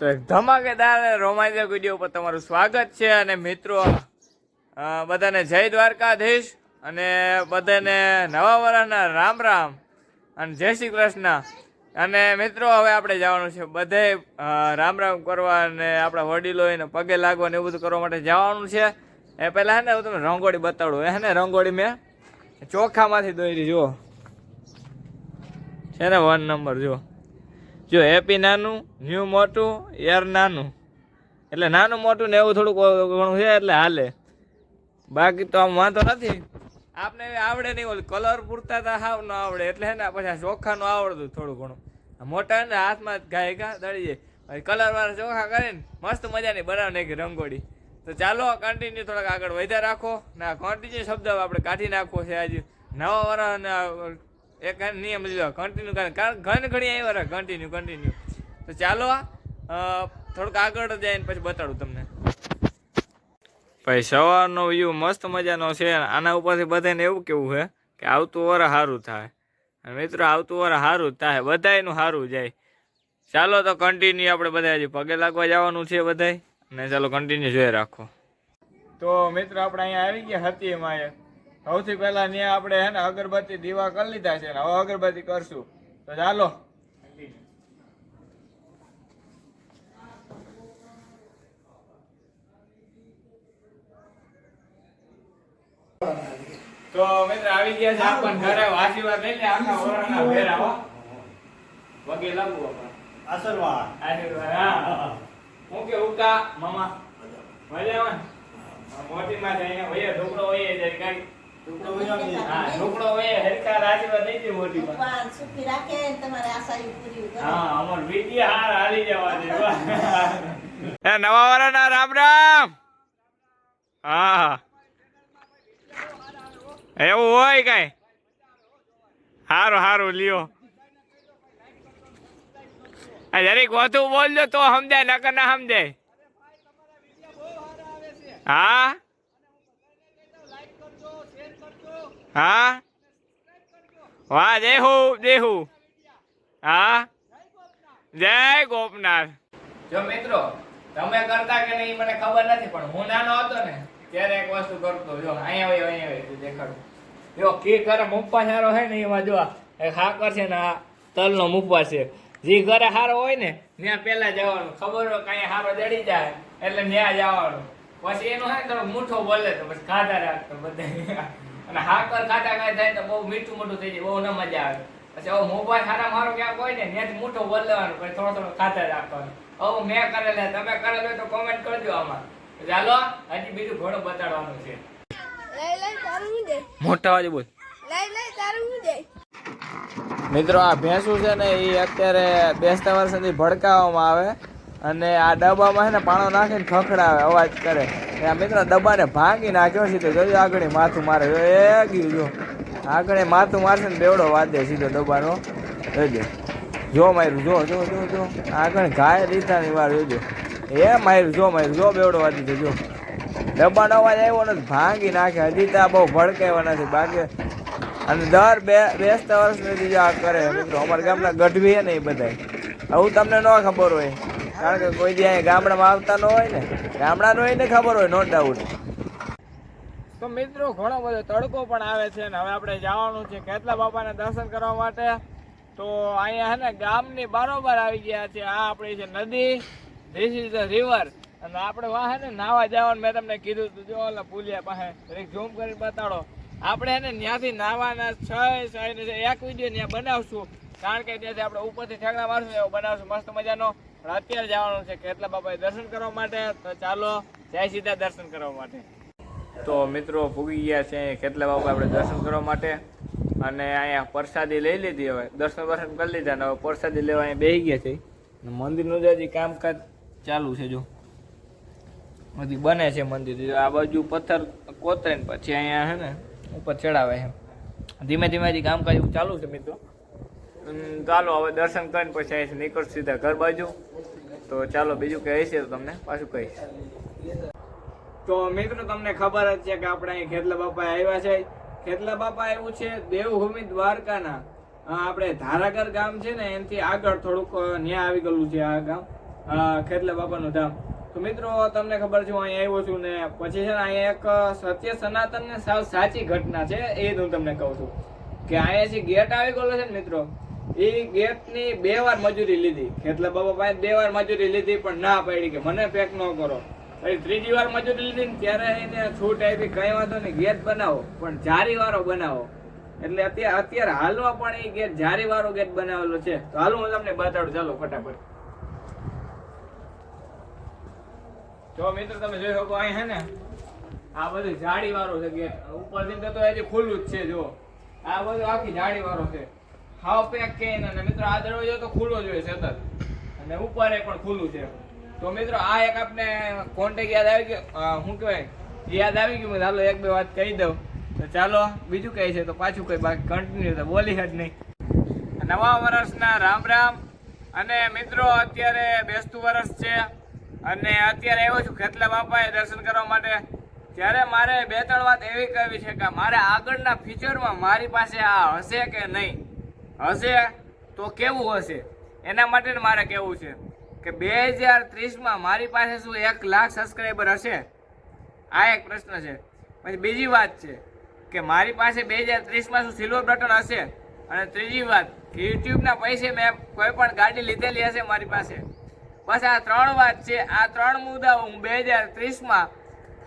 તો એક ધમાકેદાર રોમાંચક વીડિયો પર તમારું સ્વાગત છે અને મિત્રો બધાને જય દ્વારકાધીશ અને બધાને નવા વર્ષના રામ રામ અને જય શ્રી કૃષ્ણ. અને મિત્રો, હવે આપણે જવાનું છે બધે રામ રામ કરવા અને આપણા વડીલો એને પગે લાગવા ને એવું બધું કરવા માટે જવાનું છે. એ પહેલાં હે ને હું તમને રંગોળી બતાડું. હે ને, રંગોળી મેં ચોખામાંથી દોરી, જુઓ. છે ને વન નંબર જો જો હેપી નાનું ન્યૂ મોટું, યર નાનું. એટલે નાનું મોટું ને એવું થોડુંક ઘણું છે એટલે હાલે. બાકી તો આમ વાંધો નથી. આપને આવડે નહીં ઓલું કલર પૂરતા તા હાવ ન આવડે. એટલે હે ને પછી ચોખાનું આવડતું થોડું ઘણું. મોટા ને હાથમાં ગાય ગા, દળી જાય. કલર વાળા ચોખા કરીને મસ્ત મજાની બનાવ નાખી રંગોળી. તો ચાલો કન્ટિન્યુ થોડાક આગળ વધ્યા રાખો. ના કન્ટિન્યુ શબ્દ આપણે કાઢી નાખવો છે આજે. નવા વર્ષ એક નિયમ લીધો. કન્ટિન્યુ કારણ ઘણી ઘણી આવી વાર કન્ટિન્યુ કન્ટિન્યુ તો ચાલો આ થોડુંક આગળ જઈને પછી બતાડું તમને. ભાઈ સવારનો વ્યૂ મસ્ત મજાનો છે. આના ઉપરથી બધાને એવું કેવું છે કે આવતું વર સારું થાય. અને મિત્રો આવતું વર સારું જ થાય. બધાયનું સારું જાય. ચાલો તો કન્ટિન્યુ આપણે બધા હજી પગે લાગવા જવાનું છે બધાય. અને ચાલો કન્ટિન્યુ જોઈ રાખો. તો મિત્રો આપણે અહીંયા આવી ગયા હતી એમાં સૌથી પહેલા ત્યાં આપણે હે ને અગરબત્તી દીવા કરી લીધા છે હવે અગરબત્તી કરશું. તો ચાલો. તો મિત્ર આવી ગયા છે આપણ ઘરે. આશીર્વાદ લઈ લે આખા ભેરા હો. વગે લાગુ આપણ. આશીર્વાદ. આશીર્વાદ હા. હું કે ઉકા મામા મજામાં? મોટી માં અહીંયા હોય ઢોકળો હોય જાય કાઈ. ને નવા વરાના રામ રામ. હા. એવું હોય કઈ? હારું હારું લ્યો. આ જરીક વધુ બોલજો તો સમજાય નકર ના સમજાય. હા? હા? વાહ દેહુ દેહુ હા. જય ગોપનાથ. જો મિત્રો, તમે કરતા કે નહીં, મને ખબર નથી, પણ હું નાનો હતો ને, ત્યારે એક વસ્તુ કરતો, જો અહીંયા હોય અહીંયા હોય તું દેખાડું. જો કી કરે મુપ્પા સારો હે ને, એમાં જો એ ખાકર છે ને, આ તલનો મુપ્પા છે. જે ઘરે સારો હોય ને, ત્યાં પેલા જવાનું. ખબર હોય કઈ સારો જડી જાય, એટલે ત્યાં જવાનું. પછી એનું હે તો મૂઠો બોલે તો પછી ખાધા રાખતો બધા. અને હાકર ખાતા ખાય થાય તો બહુ મીઠું મોટું થઈ જાય બહુ ન મજા આવે. પછી હવે મોબાઈલ સારા મારો ક્યાંક હોય ને ત્યાંથી મોટો બોલવાનું પછી થોડો થોડો ખાતા રાખવાનું. હવે મેં કરેલા તમે કરેલ હોય તો કોમેન્ટ કરજો આમાં. ચાલો હજી બીજું ઘણું બતાડવાનું છે. લઈ લઈ તારું હું દે મોટા વાજે બોલ. લઈ લઈ તારું હું દે મિત્રો આ ભેંસું છે ને એ અત્યારે બેસતા વર્ષથી ભડકાવવામાં આવે. અને આ ડબ્બામાં છે ને પાણો નાખીને ખખડાવે, અવાજ કરે. એ આ મિત્રો ડબ્બાને ભાંગી નાખ્યો સીધો જોજો આગળ માથું મારે એ ગયું, જો. આગળ માથું મારશે ને બેવડો વાદે સીધો ડબ્બાનો. જોજો. જો માર્યું જો જો જો જો. આગળ ઘાય રીતાની વાર, જોજો. એ માર્યું જો માર્યું જો બેવડો વાદી દે જો. ડબ્બાનો અવાજ આવ્યો નથી, ભાંગી નાખે. હજી તો આ બહુ ભડકાવ્યા નથી બાકી અને દર બે, બેસતા વર્ષ સુધી આ કરે, મિત્રો. અમારા ગામના ગઢવી ને એ બધા આવું તમને ન ખબર હોય. કારણ કે કોઈ દી ગામડામાં આવતા ન હોય ને, ગામડાનો હોય ને ખબર હોય નો ડાઉટ તો મિત્રો, ઘણો બધો તડકો પણ આવે છે ને હવે આપણે જવાનું છે કેટલા બાપાના દર્શન કરવા માટે. તો અહીંયા હે ને ગામની બારોબાર આવી ગયા છે. આ આપણી છે નદી. ધીસ ઇઝ ધ રિવર અને આપણે વાહ ને નાવા જવાનું મેં તમને કીધું તું. જો ઓલા ભૂલ્યા પાસે ઝૂમ કરીને બતાડો. આપણે હે ને ત્યાંથી નાવાના છ સાઈડ એક વીડિયો ત્યાં બનાવશું. કારણ કે ત્યાંથી આપણે ઉપરથી ઠેકડા મારશું એવો બનાવશું. મસ્ત મજાનો. અત્યારે જવાનું છે કેટલા બાપાએ દર્શન કરવા માટે. તો ચાલો, જય સીધા દર્શન કરવા માટે. તો મિત્રો, ભૂગી ગયા છે કેટલા બાપા આપણે દર્શન કરવા માટે. અને અહીંયા પ્રસાદી લઈ લીધી હવે. દર્શન દર્શન કરી લીધા ને હવે પ્રસાદી લેવા અહીંયા બેસી ગયા છે. અને મંદિરનું જે હજી કામકાજ ચાલુ છે જો. હજી બને છે મંદિર. આ બાજુ પથ્થર કોતરે પછી અહીંયા હે ને, ઉપર ચડાવે એમ ધીમે ધીમે હજી કામકાજ ચાલુ છે મિત્રો. ચાલો, હવે દર્શન કરીને પછી અહીંથી નીકળશું સીધા ઘર બાજુ. તો ચાલો, બીજું કહે છે તો તમને પાછું કહીશ. તો મિત્રો, તમને ખબર જ છે કે આપણે અહીં ખેતલા બાપા આવ્યા છે. ખેતલા બાપા આવ્યું છે દેવભૂમિ દ્વારકાના. આપણે ધારાગર ગામ છે ને, એનાથી આગળ થોડુંક ન્યા આવી ગયેલું છે આ ગામ. ખેતલા બાપાનું ધામ. તો મિત્રો, તમને ખબર છે, હું અહીંયા આવ્યો છું ને, પછી છે ને, અહીંયા એક સત્ય સનાતન ને સાવ સાચી ઘટના છે, એ હું તમને કહું છું. કે અહીંયા જે ગેટ આવી ગયેલો છે ને, મિત્રો એ ગેટની બે વાર મજૂરી લીધી. ખેતલા બાબા પાસે બે વાર મજૂરી લીધી, પણ ના પાડી કે મને પેક ન કરો. પછી ત્રીજી વાર મજૂરી લીધી ને ત્યારે એને છૂટ આપી કઈ વાંધો નહીં ગેટ બનાવો, પણ જારી વાળો બનાવો. એટલે અત્યારે અત્યારે હાલમાં પણ એ ગેટ જારી વાળો ગેટ બનાવેલો છે. તો હાલ હું તમને બતાડું, ચાલો ફટાફટ. જો મિત્ર, તમે જોઈ શકો અહીં હે ને, આ બધું જાળી વાળો છે ગેટ ઉપરથી તો હજી ખુલ્લું જ છે જો આ બધું આખી જાળી વાળો છે. હાવ પેક કે અને મિત્રો આ દરવાજો તો ખુલ્લો જોઈએ સતત અને ઉપર એ પણ ખુલ્લું છે. તો મિત્રો આ એક આપને કોન્ટેક યાદ આવી ગયો શું કહેવાય? યાદ આવી ગયું ચાલો એક બે વાત કહી દઉં. તો ચાલો, બીજું કહે છે તો પાછું કઈ બાકી કન્ટિન્યુ તો બોલી જ નહીં. નવા વર્ષના રામ રામ. અને મિત્રો, અત્યારે બેસતું વર્ષ છે. અને અત્યારે આવ્યો છું, ખેતલા બાપાએ દર્શન કરવા માટે. ત્યારે મારે બે ત્રણ વાત એવી કહેવી છે કે મારે આગળના ફ્યુચરમાં મારી પાસે આ હશે કે નહીં? હશે? તો કેવું હશે? એના માટે મારે કહેવું છે કે બે હજાર ત્રીસમાં મારી પાસે શું એક લાખ સબસ્ક્રાઈબર હશે? આ એક પ્રશ્ન છે. પછી બીજી વાત છે કે મારી પાસે બે હજાર ત્રીસમાં શું સિલ્વર બટન હશે? અને ત્રીજી વાત કે યુટ્યુબના પૈસે મેં કોઈ પણ ગાડી લીધેલી હશે મારી પાસે? બસ આ ત્રણ વાત છે. આ ત્રણ મુદ્દાઓ હું બે હજાર ત્રીસમાં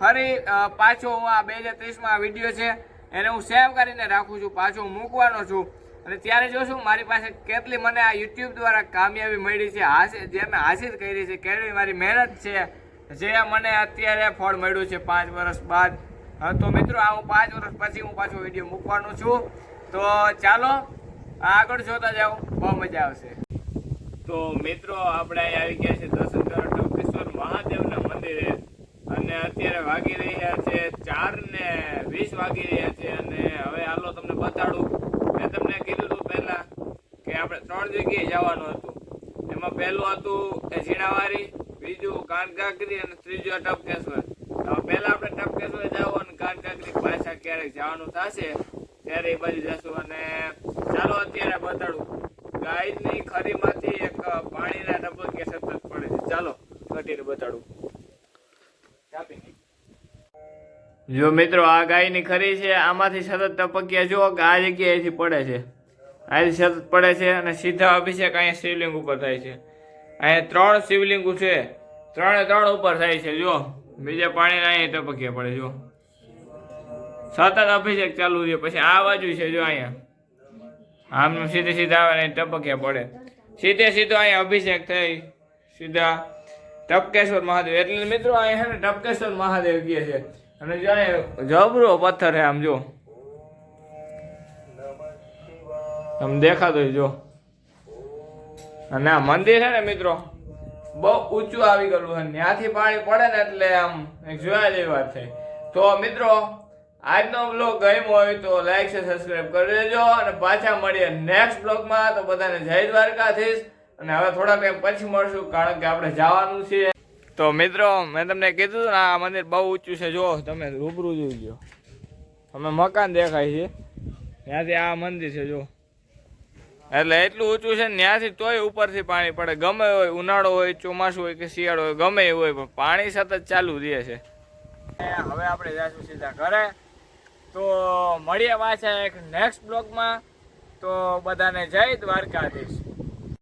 ફરી પાછો હું આ બે હજાર ત્રીસમાં વીડિયો છે એને હું સેવ કરીને રાખું છું, પાછો મૂકવાનો છું. અને ત્યારે જોશું મારી પાસે કેટલી મને આ યુટ્યુબ દ્વારા કામયાબી મળી છે. હાસિલ જે મેં હાસિલ કરી છે કેવી મારી મહેનત છે, જે મને અત્યારે ફળ મળ્યું છે પાંચ વર્ષ બાદ. તો મિત્રો, આ હું પાંચ વર્ષ પછી હું પાછો વીડિયો મૂકવાનો છું. તો ચાલો, આગળ જોતા જાઓ, બહુ મજા આવશે. તો મિત્રો, આપણે આવી ગયા છે દર્શન કરવા ટોકેશ્વર મહાદેવના મંદિરે. અને અત્યારે વાગી રહ્યા છે ચાર ને વીસ વાગી રહ્યા છે. અને હવે હાલો તમને બતાડું તમને કીધું હતું પહેલા કે આપણે ત્રણ જગ્યાએ જવાનું હતું. એમાં પહેલું હતું એ ઝીણાવારી બીજું કાનકાકરી અને ત્રીજું ટપકેશ્વર. પહેલા આપણે ટપકેશ્વર જવું અને કાનકાકરી પાછા ક્યારેક જવાનું થશે, ત્યારે એ બાજુ જશું. અને ચાલો અત્યારે બતાડું. ગાયની ખરીમાંથી એક પાણીના ટપકે સતત પડે છે. ચાલો ઘટીને બતાડું. જો મિત્રો, આ ગાયની ખરી છે, આમાંથી સતત ટપકિયા જુઓ કે આ જગ્યાએથી પડે છે. આથી સતત પડે છે અને સીધા અભિષેક અહીંયા શિવલિંગ ઉપર થાય છે. અહીંયા ત્રણ શિવલિંગો છે. ત્રણે ત્રણ ઉપર થાય છે, જુઓ. બીજા પાણીના અહીંયા ટપકિયા પડે, જુઓ. સતત અભિષેક ચાલુ છે, પછી આ બાજુ છે જો અહીંયા. આમ સીધે સીધા આવે ને ટપકિયા પડે. સીધે સીધો અહીંયા અભિષેક થઈ. સીધા ટપકેશ્વર મહાદેવ. એટલે મિત્રો, અહીંયા છે ને ટપકેશ્વર મહાદેવ કહે છે. અને જબરો પથ્થર છે આમ જો. તમે દેખાતો જો. અને આ મંદિર છે ને મિત્રો, બહુ ઊંચું આવી ગયેલું છે ત્યાંથી પાણી પડે ને એટલે આમ જોયા જેવી વાત થઈ. તો મિત્રો, આજનો બ્લોગ ગમ્યો હોય તો લાઈક છે સબસ્ક્રાઇબ કરી દેજો અને પાછા મળીએ નેક્સ્ટ બ્લોગમાં તો બધાને જય દ્વારકાધીશ. અને હવે થોડા ટાઈમ પછી મળશું, કારણ કે આપણે જવાનું છે. તો મિત્રો, મેં તમને કીધું ને, આ મંદિર બહુ ઊંચું છે જો તમે રૂબરૂ જોઈ લો અમે મકાન દેખાય છે. ત્યાંથી આ મંદિર છે જો એટલે એટલું ઊંચું છે ને, ત્યાંથી તોય ઉપરથી પાણી પડે. ગમે હોય, ઉનાળો હોય, ચોમાસું હોય કે શિયાળો હોય, ગમે હોય, પણ પાણી સતત ચાલુ રહે છે. હવે આપણે જઈશું સીધા ઘરે. તો મળીએ પાછા એક નેક્સ્ટ બ્લોગમાં તો બધાને જય દ્વારકાધીશ.